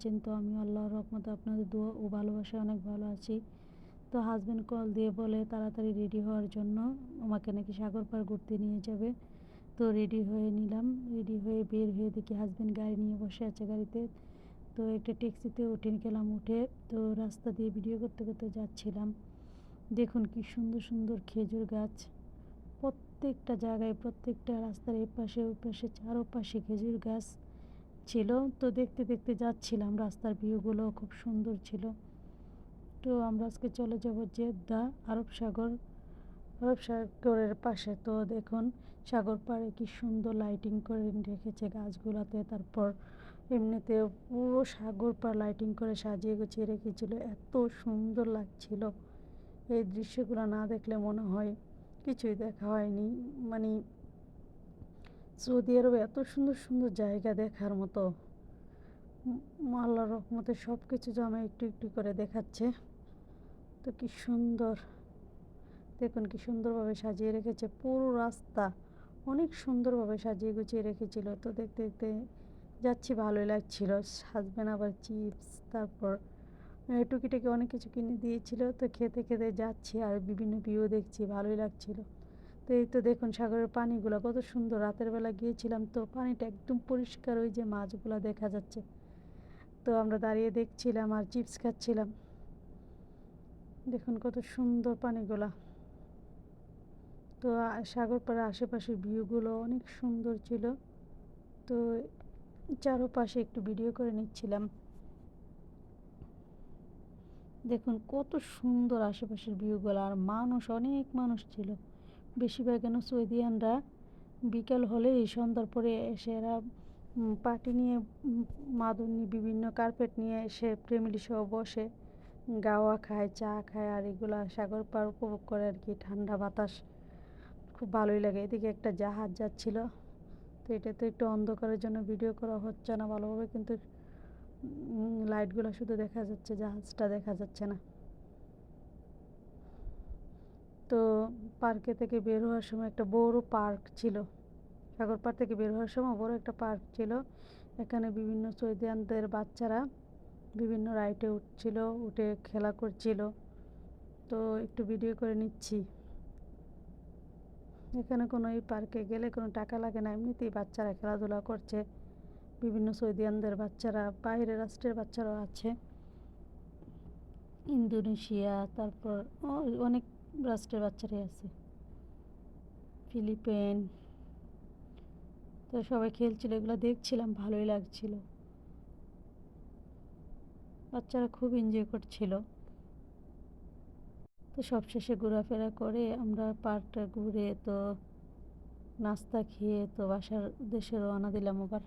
আছেন তো আমি আল্লাহর রহমতে আপনাদের দোয়া ও ভালোবাসায় অনেক ভালো আছি। তো হাজব্যান্ড কল দিয়ে বলে তাড়াতাড়ি রেডি হওয়ার জন্য আমাকে নাকি সাগর পাড় ঘুরতে নিয়ে যাবে। তো রেডি হয়ে নিলাম। রেডি হয়ে বের হয়ে দেখি হাজব্যান্ড গাড়ি নিয়ে বসে আছে গাড়িতে। তো একটা ট্যাক্সিতে উঠে গেলাম উঠে তো রাস্তা দিয়ে ভিডিও করতে করতে যাচ্ছিলাম। দেখুন কি সুন্দর সুন্দর খেজুর গাছ। প্রত্যেকটা জায়গায় প্রত্যেকটা রাস্তার এপাশে ওপাশে চারোপাশে খেজুর গাছ। ছিল। তো দেখতে দেখতে যাচ্ছিলাম, রাস্তার ভিউগুলো খুব সুন্দর ছিল। তো আমরা আজকে চলে যাব জেদ্দা, আরব সাগর, আরব সাগরের পাশে। তো দেখুন, সাগর পাড়ে কি সুন্দর লাইটিং করে রেখেছে গাছগুলোতে। তারপর এমনিতে পুরো সাগর পাড় লাইটিং করে সাজিয়ে গুছিয়ে রেখেছিল। এত সুন্দর লাগছিল। এই দৃশ্যগুলো না দেখলে মনে হয় কিছুই দেখা হয়নি। মানে সৌদি আরবে এত সুন্দর সুন্দর জায়গা দেখার মতো আল্লাহর রহমতে সব কিছু জমা একটু একটু করে দেখাচ্ছে, তো কি সুন্দর। দেখুন কি সুন্দরভাবে সাজিয়ে রেখেছে, পুরো রাস্তা অনেক সুন্দরভাবে সাজিয়ে গুছিয়ে রেখেছিল। তো দেখতে দেখতে যাচ্ছি, ভালোই লাগছিল। হাজব্যান্ড আবার চিপস তারপর টুকিটাকি অনেক কিছু কিনে দিয়েছিল। তো খেতে খেতে যাচ্ছি আর বিভিন্ন ভিউ দেখছি, ভালোই লাগছিল। তো এই তো দেখুন সাগরের পানিগুলো কত সুন্দর। রাতের বেলা গিয়েছিলাম তো পানিটা একদম পরিষ্কার ওই যে মাছগুলো দেখা যাচ্ছে। তো আমরা দাঁড়িয়ে দেখছিলাম আর চিপস খাচ্ছিলাম। দেখুন কত সুন্দর পানিগুলা। তো সাগর পাড়ার আশেপাশের ভিউগুলো অনেক সুন্দর ছিল। তো চারোপাশে একটু ভিডিও করে নিচ্ছিলাম। দেখুন কত সুন্দর আশেপাশের ভিউগুলো আর মানুষ, অনেক মানুষ ছিল। বেশিরভাগ কেন সৌদিয়ানরা বিকেল হলে এই সন্ধ্যার পরে এসে এরা পার্টি নিয়ে মাদুর নিয়ে, বিভিন্ন কার্পেট নিয়ে এসে ফ্যামিলি সহ বসে, গাওয়া খায়, চা খায়, আর এগুলা সাগর পার উপভোগ করে আর কি, ঠান্ডা বাতাস খুব ভালোই লাগে। এদিকে একটা জাহাজ যাচ্ছিল, তো এটা তো একটু অন্ধকারের জন্য ভিডিও করা হচ্ছে না ভালোভাবে, কিন্তু লাইটগুলো শুধু দেখা যাচ্ছে, জাহাজটা দেখা যাচ্ছে না। তো পার্কে থেকে বের হওয়ার সময় একটা বড় পার্ক ছিল। সাগর পাড় থেকে বের হওয়ার সময় বড় একটা পার্ক ছিল। এখানে বিভিন্ন সৌদিয়ানদের বাচ্চারা বিভিন্ন রাইডে উঠছিল, উঠে খেলা করছিল। তো একটু ভিডিও করে নিচ্ছি। এখানে কোনো এই পার্কে গেলে কোনো টাকা লাগে না, এমনিতেই বাচ্চারা খেলাধুলা করছে। বিভিন্ন সৌদিয়ানদের বাচ্চারা, বাইরের রাষ্ট্রের বাচ্চারাও আছে। ইন্দোনেশিয়া, তারপর অনেক রাষ্ট্রের বাচ্চারাই আছে। ফিলিপিন। তো সবাই খেলছিল, এগুলো দেখছিলাম, ভালোই লাগছিল। বাচ্চারা খুব এনজয় করছিল। তো সবশেষে ঘোরাফেরা করে আমরা পার্কটা ঘুরে তো নাস্তা খেয়ে তো বাসার উদ্দেশ্যে রওনা দিলাম আবার।